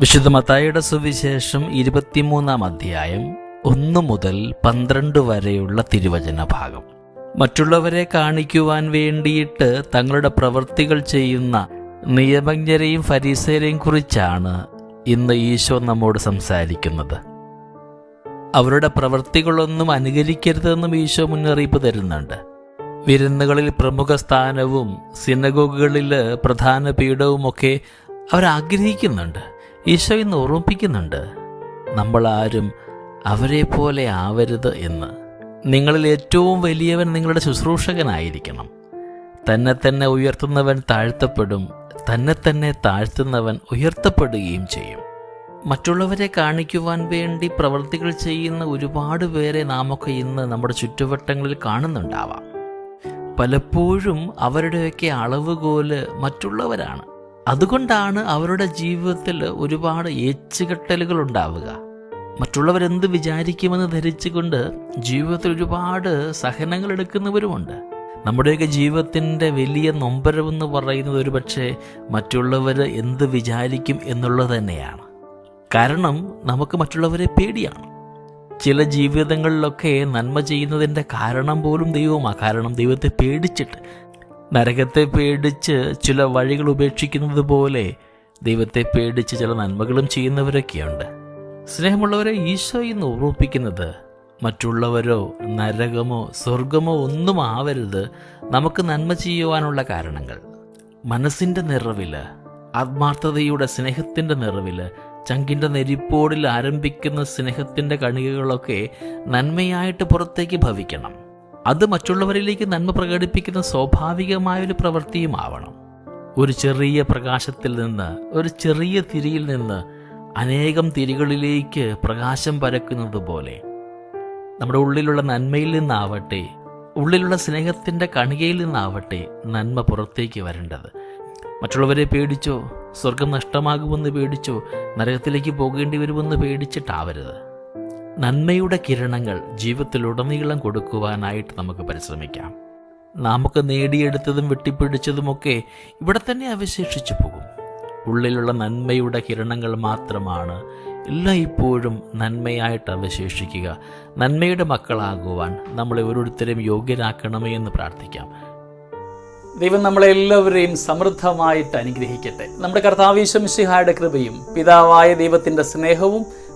വിശുദ്ധ മത്തായിയുടെ സുവിശേഷം ഇരുപത്തിമൂന്നാം അധ്യായം ഒന്ന് മുതൽ പന്ത്രണ്ട് വരെയുള്ള തിരുവചന ഭാഗം. മറ്റുള്ളവരെ കാണിക്കുവാൻ വേണ്ടിയിട്ട് തങ്ങളുടെ പ്രവൃത്തികൾ ചെയ്യുന്ന നിയമജ്ഞരെയും ഫരീസരെയും കുറിച്ചാണ് ഇന്ന് ഈശോ നമ്മോട് സംസാരിക്കുന്നത്. അവരുടെ പ്രവൃത്തികളൊന്നും അനുകരിക്കരുതെന്നും ഈശോ മുന്നറിയിപ്പ് തരുന്നുണ്ട്. വിരുന്നുകളിൽ പ്രമുഖ സ്ഥാനവും സിനഗോഗുകളിൽ പ്രധാന പീഠവുമൊക്കെ അവരാഗ്രഹിക്കുന്നുണ്ട്. ഈശോ ഇന്ന് ഓർമ്മിപ്പിക്കുന്നുണ്ട്. നമ്മളാരും അവരെ പോലെ ആവരുത് എന്ന്. നിങ്ങളിൽ ഏറ്റവും വലിയവൻ നിങ്ങളുടെ ശുശ്രൂഷകനായിരിക്കണം. തന്നെ തന്നെ ഉയർത്തുന്നവൻ താഴ്ത്തപ്പെടും തന്നെ തന്നെ താഴ്ത്തുന്നവൻ ഉയർത്തപ്പെടുകയും ചെയ്യും. മറ്റുള്ളവരെ കാണിക്കുവാൻ വേണ്ടി പ്രവൃത്തികൾ ചെയ്യുന്ന ഒരുപാട് പേരെ നാമൊക്കെ ഇന്ന് നമ്മുടെ ചുറ്റുവട്ടങ്ങളിൽ കാണുന്നുണ്ടാവാം. പലപ്പോഴും അവരുടെയൊക്കെ അളവുകോൽ മറ്റുള്ളവരാണ്. അതുകൊണ്ടാണ് അവരുടെ ജീവിതത്തിൽ ഒരുപാട് ഏച്ചുകെട്ടലുകൾ ഉണ്ടാവുക. മറ്റുള്ളവരെന്ത് വിചാരിക്കുമെന്ന് ധരിച്ചുകൊണ്ട് ജീവിതത്തിൽ ഒരുപാട് സഹനങ്ങൾ എടുക്കുന്നവരുമുണ്ട്. നമ്മുടെയൊക്കെ ജീവിതത്തിന്റെ വലിയ നൊമ്പരമെന്ന് പറയുന്നത് ഒരു പക്ഷേ മറ്റുള്ളവർ എന്ത് വിചാരിക്കും എന്നുള്ളത് തന്നെയാണ്. കാരണം നമുക്ക് മറ്റുള്ളവരെ പേടിയാണ്. ചില ജീവിതങ്ങളിലൊക്കെ നന്മ ചെയ്യുന്നതിന്റെ കാരണം പോലും ദൈവമാണ്. കാരണം ദൈവത്തെ പേടിച്ചിട്ട് നരകത്തെ പേടിച്ച് ചില വഴികൾ ഉപേക്ഷിക്കുന്നത് പോലെ ദൈവത്തെ പേടിച്ച് ചില നന്മകളും ചെയ്യുന്നവരൊക്കെയുണ്ട്. സ്നേഹമുള്ളവരെ ഈശോ ഇന്ന് ഓർമ്മിപ്പിക്കുന്നത് മറ്റുള്ളവരോ നരകമോ സ്വർഗമോ ഒന്നും ആവരുത് നമുക്ക് നന്മ ചെയ്യുവാനുള്ള കാരണങ്ങൾ. മനസ്സിന്റെ നിറവിൽ ആത്മാർത്ഥതയുടെ സ്നേഹത്തിന്റെ നിറവിൽ ചങ്കിന്റെ നെരിപ്പോടിൽ ആരംഭിക്കുന്ന സ്നേഹത്തിന്റെ കണികകളൊക്കെ നന്മയായിട്ട് പുറത്തേക്ക് ഭവിക്കണം. അത് മറ്റുള്ളവരിലേക്ക് നന്മ പ്രകടിപ്പിക്കുന്ന സ്വാഭാവികമായൊരു പ്രവൃത്തിയുമാവണം ഒരു ചെറിയ പ്രകാശത്തിൽ നിന്ന് ഒരു ചെറിയ തിരിയിൽ നിന്ന് അനേകം തിരികളിലേക്ക് പ്രകാശം പരക്കുന്നത് പോലെ നമ്മുടെ ഉള്ളിലുള്ള നന്മയിൽ നിന്നാവട്ടെ ഉള്ളിലുള്ള സ്നേഹത്തിന്റെ കണികയിൽ നിന്നാവട്ടെ നന്മ പുറത്തേക്ക് വരേണ്ടത്. മറ്റുള്ളവരെ പേടിച്ചോ സ്വർഗം നഷ്ടമാകുമെന്ന് പേടിച്ചോ നരകത്തിലേക്ക് പോകേണ്ടി വരുമെന്ന് പേടിച്ചിട്ടാവരുത്. നന്മയുടെ കിരണങ്ങൾ ജീവിതത്തിലുടനീളം കൊടുക്കുവാനായിട്ട് നമുക്ക് പരിശ്രമിക്കാം. നമുക്ക് നേടിയെടുത്തതും വെട്ടിപ്പിടിച്ചതുമൊക്കെ ഇവിടെ തന്നെ അവശേഷിച്ചു പോകും. ഉള്ളിലുള്ള നന്മയുടെ കിരണങ്ങൾ മാത്രമാണ് എല്ലായ്പ്പോഴും നന്മയായിട്ട് അവശേഷിക്കുക. നന്മയുടെ മക്കളാകുവാൻ നമ്മളെ ഓരോരുത്തരെയും യോഗ്യരാക്കണമേ എന്ന് പ്രാർത്ഥിക്കാം. ദൈവം നമ്മളെ എല്ലാവരെയും സമൃദ്ധമായിട്ട് അനുഗ്രഹിക്കട്ടെ. നമ്മുടെ കർത്താവീശംശിഹായുടെ കൃപയും പിതാവായ ദൈവത്തിന്റെ സ്നേഹവും